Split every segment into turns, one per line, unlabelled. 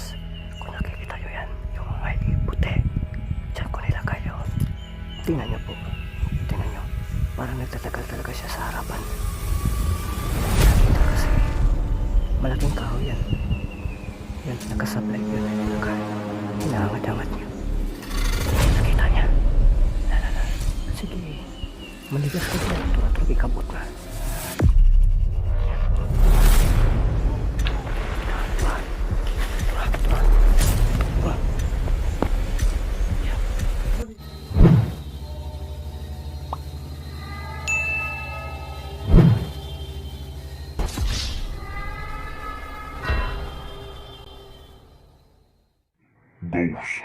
taas. Kung nakikita nyo yan, yung may puti. Diyan ko nilagay yun. Tingnan nyo po. Tingnan nyo. Parang nagtatagal talaga siya sa harapan. Nakita kasi. Malaking kahoy yan. Yan, nakasablay yun. Naka, inaangat-angat niya. Nakita niya. Na. Sige. Maligas ka dyan. Tura-tura ikabot na.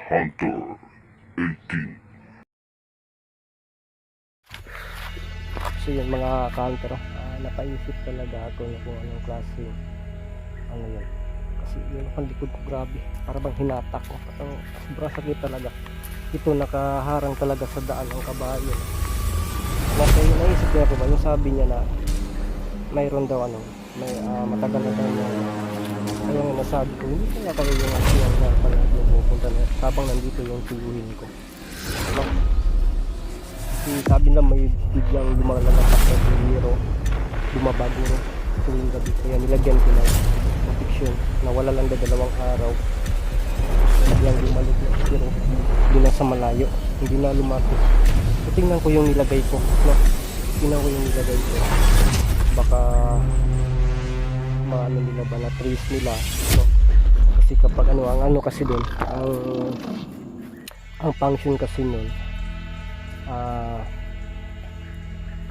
Hunter 18.
So yun mga counter, ah, napaisip talaga ako na kung anong klase ano yun. Kasi yun ang likod ko grabe, para bang hinatak ko. Parang sobrang sakit talaga. Ito nakaharang talaga sa daan ang kabayo. Nasa yun, naisip niya ko ba, yung sabi niya na mayroon daw ano, may ah, matagal na daw nga nasabi ko, hindi kaya kayo yung asyan na pala yung pupunta na habang nandito yung tuyuhin ko. Kasi sabi na may biglang lumalalapak na bumiro, bumabaguro tuwing gabi. Kaya nilagyan ko ng ng fiction na wala lang na dalawang araw. Biglang lumalik na pero hindi na sa malayo, hindi na lumapit. So, tingnan ko yung nilagay ko. No? Tingnan ko yung nilagay ko. Baka maano nila ba na trace nila. No? Kasi kapag ano, ang ano kasi doon, ang ang function kasi nun ah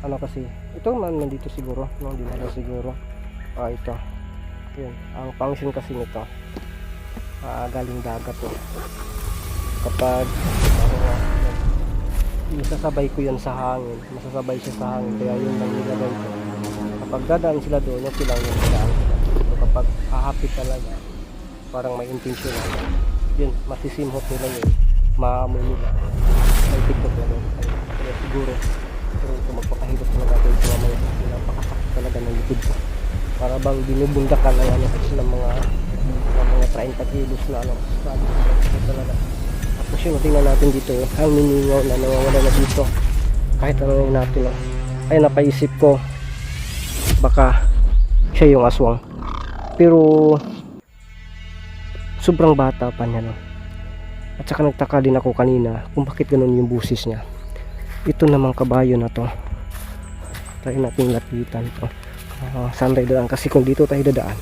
ano kasi ito man nandito siguro no dinala siguro ah ito yun ang function kasi nito ah galing dagat to kapag ano nga, yun, masasabay ko yan sa hangin masasabay siya sa hangin kaya yun lang nilagay ko kapag dadaan sila doon yung dadaan sila so kapag hahapit talaga. Parang may intention yun masisimhot nila yun. Maamoy nila. May tiktok na doon Ay, kaya siguro pero ito magpapahirap na natin ito mamaya napakasakit talaga ng likod ko. Para bang binubundakan ay ano kasi ng mga ng mga 30 kilos na ano. Grabe ito talaga. Tapos yun tingnan natin dito oh, ang miningaw na nawawala na dito. Kahit ano natin oh. ay napaisip ko baka siya yung aswang pero sobrang bata pa niya no at saka nagtaka din ako kanina kung bakit ganun yung busis niya. Ito namang kabayo na to. Try natin lapitan to. Uh, saan tayo dadaan? Kasi kung dito tayo dadaan.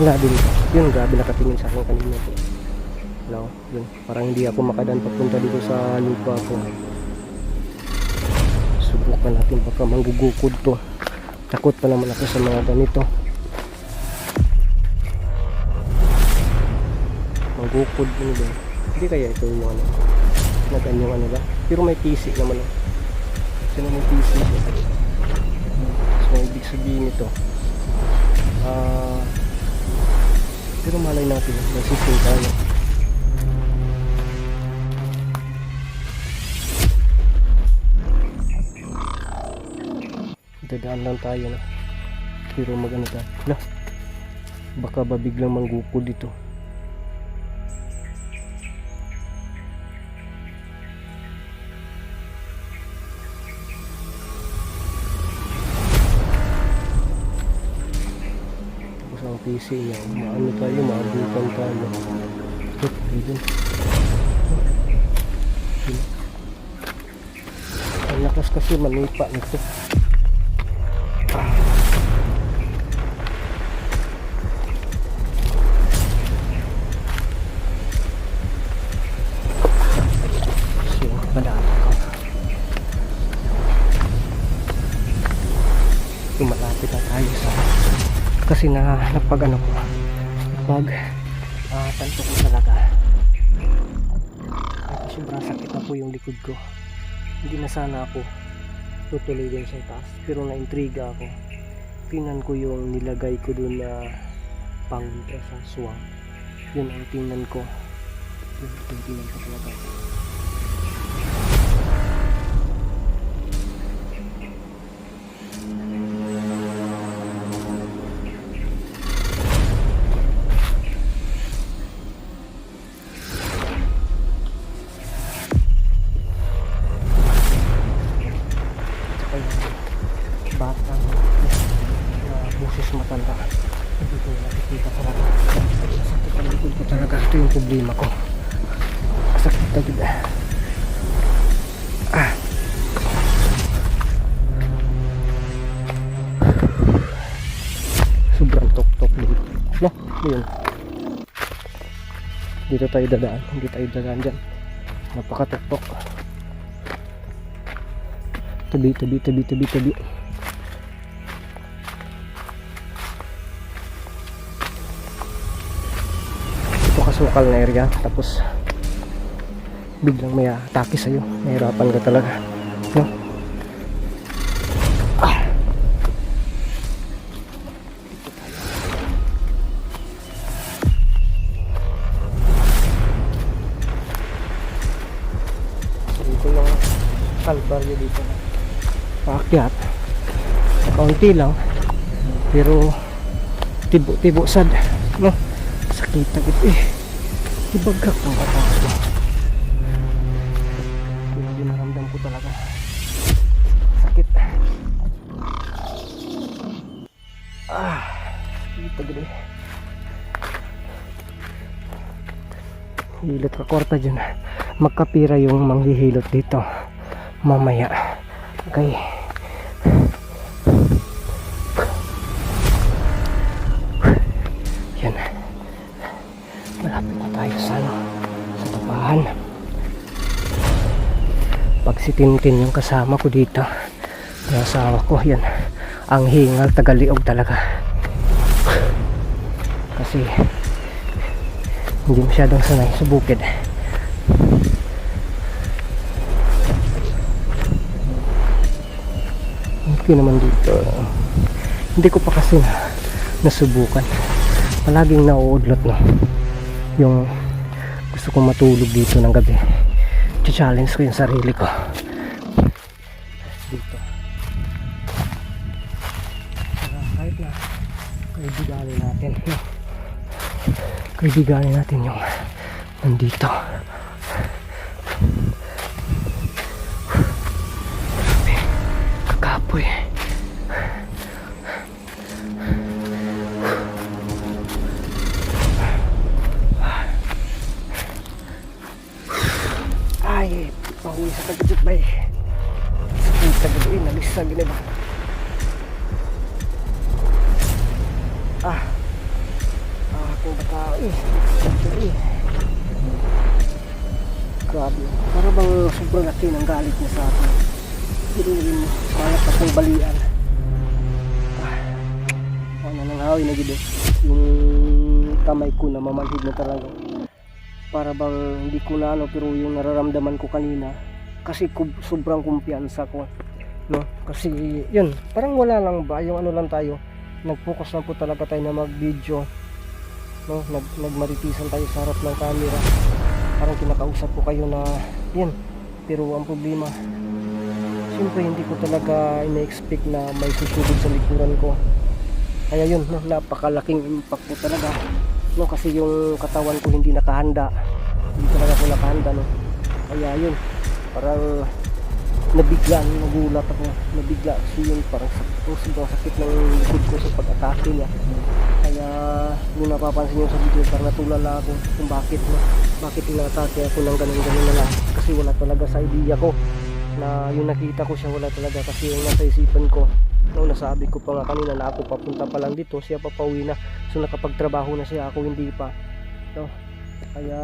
Wala din. Yun, grabe nakatingin sa akin kanina to. No, yun. Parang hindi ako makadaan papunta dito sa lupa ko. Subukan natin baka manggugukod to. Takot pa naman ako sa mga ganito. Manggukod ano ba? Hindi kaya ito yung ano na ganyang ano ba? Pero may PC naman oh. kasi may PC so ibig sabihin nito ah pero malay natin may system tayo. Dadaan lang tayo na pero magano tayo na baka ba biglang manggukod dito PC niya, maano tayo, maabutan tayo. Hup, ayun. Ang lakas kasi manipa nito. Napag ano ko. Napag ah, tanto ko talaga. Ay sobrang sakit na po yung likod ko. Hindi na sana ako tutuloy din sa taas. Pero naintriga ako. Tingnan ko yung nilagay ko dun na panguntra sa swang. Yun ang tingnan ko. Yun ang tingnan ko talaga problema ko. Sakit agad ah. Sobrang tok-tok dito no yun. Dito tayo dadaan. Hindi tayo dadaan dyan. Napakatok-tok. Tabi tabi tabi tabi tabi ito kasukal na area. Tapos biglang may atake sa'yo. Nahirapan ka talaga. No? ah. dito yung kalbaryo dito. Na paakyat. Kaunti lang. Pero tibo-tibo sad. No? Sakit agad eh ibagak ko hindi maramdam ko talaga. Sakit. Ah agad eh hilot ka kwarta dyan. Magkapira yung manghihilot dito. Mamaya. Okay malapit na tayo sa ano sa tapahan. Pag si Tintin yung kasama ko dito yung asawa ko yan ang hingal tagaliog talaga. Kasi hindi masyadong sanay sa bukid. Okay naman dito. Hindi ko pa kasi na, nasubukan. Palaging nauudlot no yung gusto kong matulog dito ng gabi. Challenge ko yung sarili ko. Dito. Kahit na kaibiganin natin. Kaibiganin natin yung nandito. Kakapoy pahuwi sa tagadjut bay sakit tagadjut eh nalisag gini ba ah ah kung baka eh? Eh grabe. Para bang sobrang laki ng galit niya sa akin. Ginigin mo kaya pa kong balian. Ah ano nangawi na gito? Yung kamay ko na mamanhid na talaga para bang hindi ko na ano pero yung nararamdaman ko kanina kasi sobrang kumpiyansa ko. No? Kasi yun parang wala lang ba? Yung ano lang tayo nag-focus lang po talaga tayo na mag-video. No? Nag nagmaritisan tayo sa harap ng camera. Parang kinakausap ko kayo na yun pero ang problema siyempre hindi ko talaga ina-expect na may susugod sa likuran ko. Kaya yun no, napakalaking impact po talaga no kasi yung katawan ko hindi nakahanda. Hindi talaga ako nakahanda no. Kaya yun parang nabigla nagulat ako. Nabigla kasi yun parang sakit oh, sobrang sakit ng likod ko sa pag-atake niya. Kaya yung napapansin nyo sa video parang natulala ako kung bakit no bakit inatake ako ng ganun ganun na lang. Kasi wala talaga sa idea ko na yung nakita ko siya wala talaga. Kasi yung nasa isipan ko no nasabi ko pa nga kanina na ako papunta pa lang dito siya papauwi na. So nakapagtrabaho na siya ako hindi pa. No? Kaya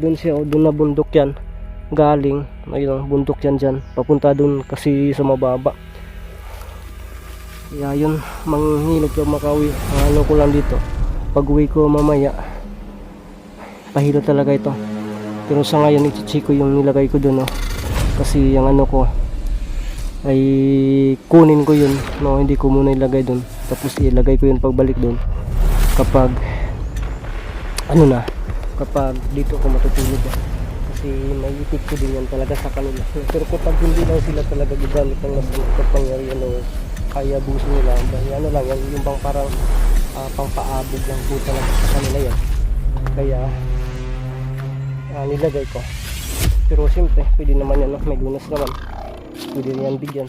doon siya oh, doon na bundok yan. Galing ayun bundok yan dyan. Papunta doon kasi sa mababa. Kaya yun manghilog yung makawi ang ano ko lang dito pag uwi ko mamaya. Pahilo talaga ito. Pero sa ngayon i-check ko yung nilagay ko doon no? Kasi yung ano ko ay kunin ko yun. No hindi ko muna ilagay doon tapos ilagay ko yun pagbalik doon kapag ano na kapag dito ako matutulog ah. kasi may itik ko din yan talaga sa kanila. Pero kapag hindi lang sila talaga gagamit ng mas kapangyarihan o kaya buso nila. Ano lang yan yung bang parang uh, pangpaabog lang po talaga sa kanila yan. Kaya ah, nilagay ko. Pero siyempre pwede naman yan no? may lunas naman pwede rin yan bigyan.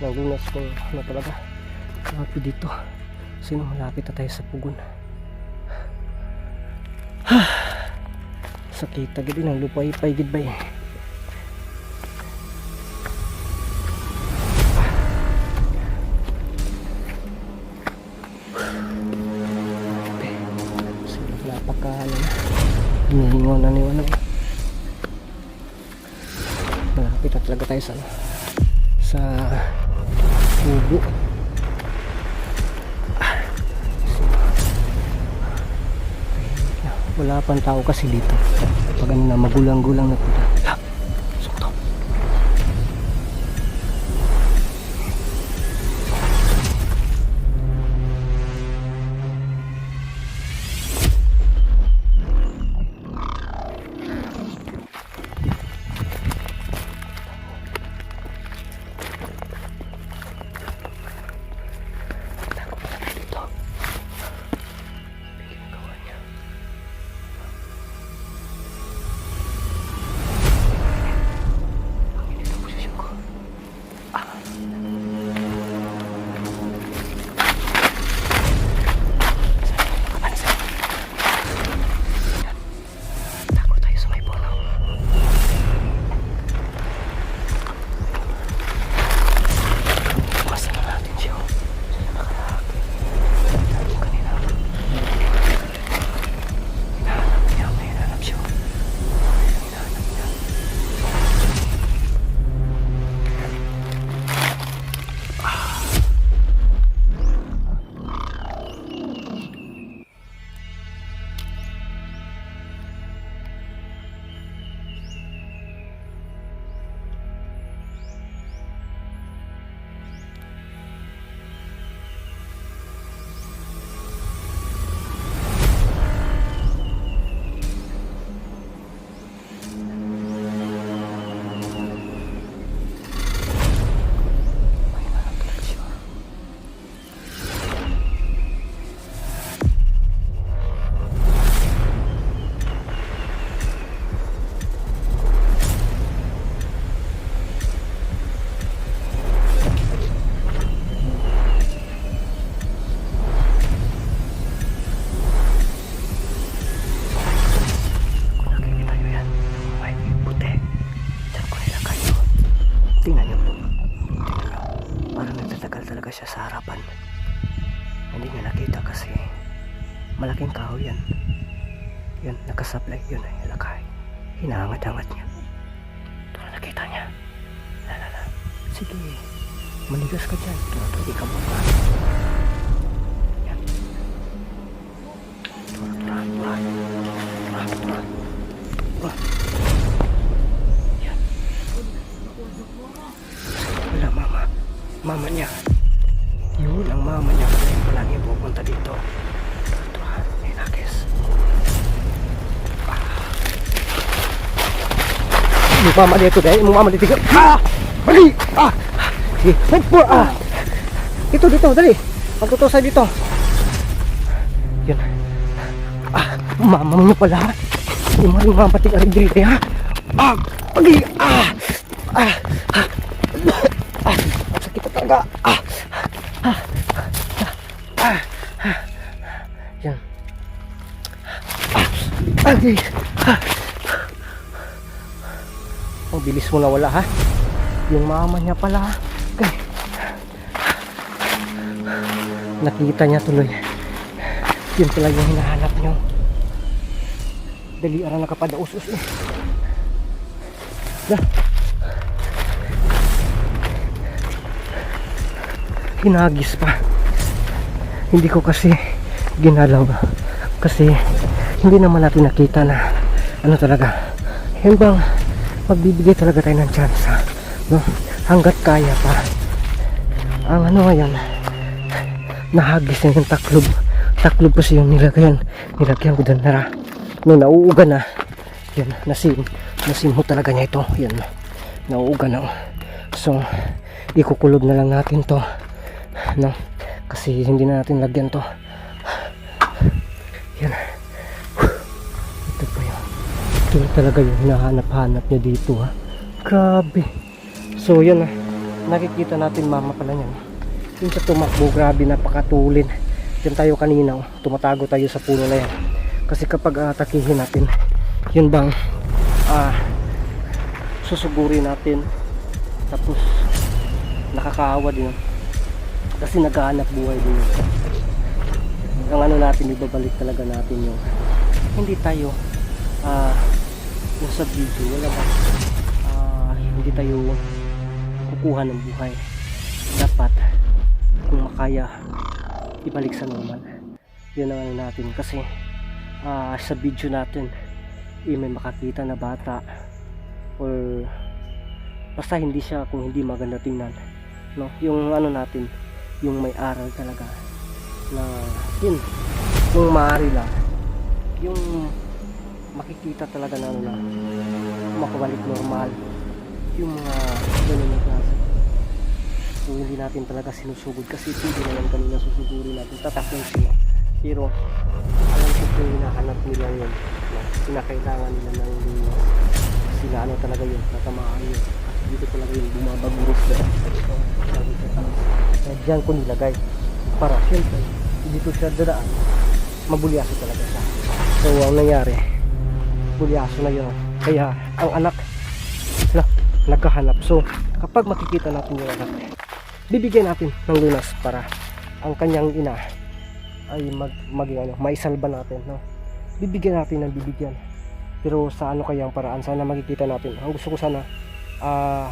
Ng lunas kung ano talaga. Malapit dito. Sino malapit na tayo sa pugon? Sakit agad gid ba eh Sino napaka ano? Na hinihingaw na ni ano talaga tayo sa ano sa kubo wala pang tao kasi dito. Pag ano na magulang-gulang na punta yan. Yun, nakasablay. Yun ay lakay. Hinahangat-hangat niya. Na nakita niya. Lalala. Sige. Manigas ka dyan. Na ito. Ikaw mo. Yan. Tura. Yan. Wala mama. Mama niya. Yun ang mama niya. Palagi pupunta dito. Mama dito dahil yung mama dito. Ah! Bali! Ah! Sige, wait for ah! Dito, dito, dali. Magtutusay dito. Yun. Ah, mama mo pala. Yung mga yung mama tig dito ha. Ah! Pagi! Ah! Ah! Ah! Ah! Ang sakit talaga. Ah! Ah! Ah! Ah! Yan. Ah! Agi! Ah! Bilis mo na wala ha. Yung mama niya pala. Okay. Nakita niya tuloy. Yun pala yung hinahanap niyo. Dali ara nakapadaus-us eh. Na. Hinagis pa. Hindi ko kasi ginalaw. Kasi hindi naman natin nakita na ano talaga. Yun bang magbibigay talaga tayo ng chance no? hanggat kaya pa. Ang ano ngayon? Nahagis na yung taklob. Taklob kasi yung nilagayan nilagyan ko doon na no, nauuga na. Yun nasim nasim talaga niya ito. Yun nauuga na so ikukulob na lang natin to. No? Kasi hindi na natin lagyan to ito talaga yung hinahanap-hanap niya dito ha? Grabe. So yan na nakikita natin mama pala niyan. Yung sa tumakbo grabe napakatulin. Diyan tayo kanina oh. tumatago tayo sa puno na yan. Kasi kapag atakihin natin yun bang ah susugurin natin tapos nakakaawa din yun. kasi naghahanap buhay din yun. ang ano natin ibabalik talaga natin yung hindi tayo ah yung sa video wala ba? Ah, hindi tayo kukuha ng buhay. Dapat kung makaya ibalik sa normal. Yun ang ano natin kasi ah, sa video natin eh, may makakita na bata or basta hindi siya kung hindi maganda tingnan no? Yung ano natin yung may aral talaga na yun kung maaari lang yung makikita talaga na ano na makabalik normal yung mga ganun na klase. Kung hindi natin talaga sinusugod kasi hindi naman kanina susugurin natin tatapusin pero alam ko kung hinahanap nila yun na kinakailangan nila ng liwas kasi na ano talaga yun natamaan yun. Kasi dito talaga yun bumabagurot na kaya dyan ko nilagay para syempre dito siya dadaan. Mabulyaso talaga siya. So ang nangyari bulyaso na yun. Kaya ang anak na, nagkahanap. So kapag makikita natin yung anak bibigyan natin ng lunas para ang kanyang ina ay mag, maging ano, maisalba natin no? Bibigyan natin ng bibigyan. Pero sa ano kayang paraan? Sana makikita natin. Ang gusto ko sana ah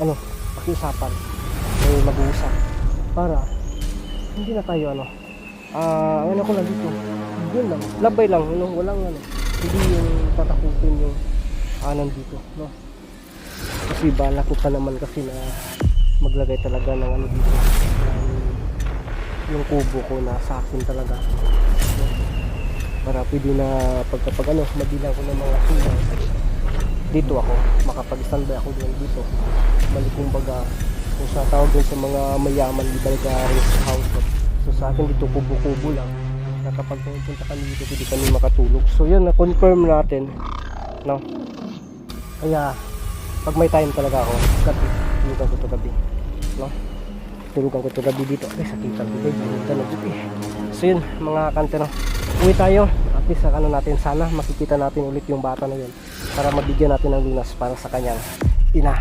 ano pakiusapan. May mag-uusap. Para hindi na tayo ano ah ang ano ko lang dito yun lang. Labay lang. Ano, walang ano hindi yung tatakutin yung anan dito no? Kasi bala ko pa naman kasi na maglagay talaga ng ano dito ng, yung kubo ko na sa akin talaga. No? para pwede na pagkapag ano mabilang ko ng mga sulang dito ako makapag-standby ako doon dito. Balik kumbaga kung sa tawag sa mga mayaman di balik rest house. So sa akin dito kubo-kubo lang kapag pumunta kami dito pwede kami makatulog. So yun na confirm natin no? Kaya pag may time talaga ako gabi tulugan ko to gabi no? Tulugan ko to gabi dito. Ay sa kita dito dito na eh. so yun mga kantero uwi tayo. At least ano natin sana makikita natin ulit yung bata na yun para mabigyan natin ng lunas para sa kanyang ina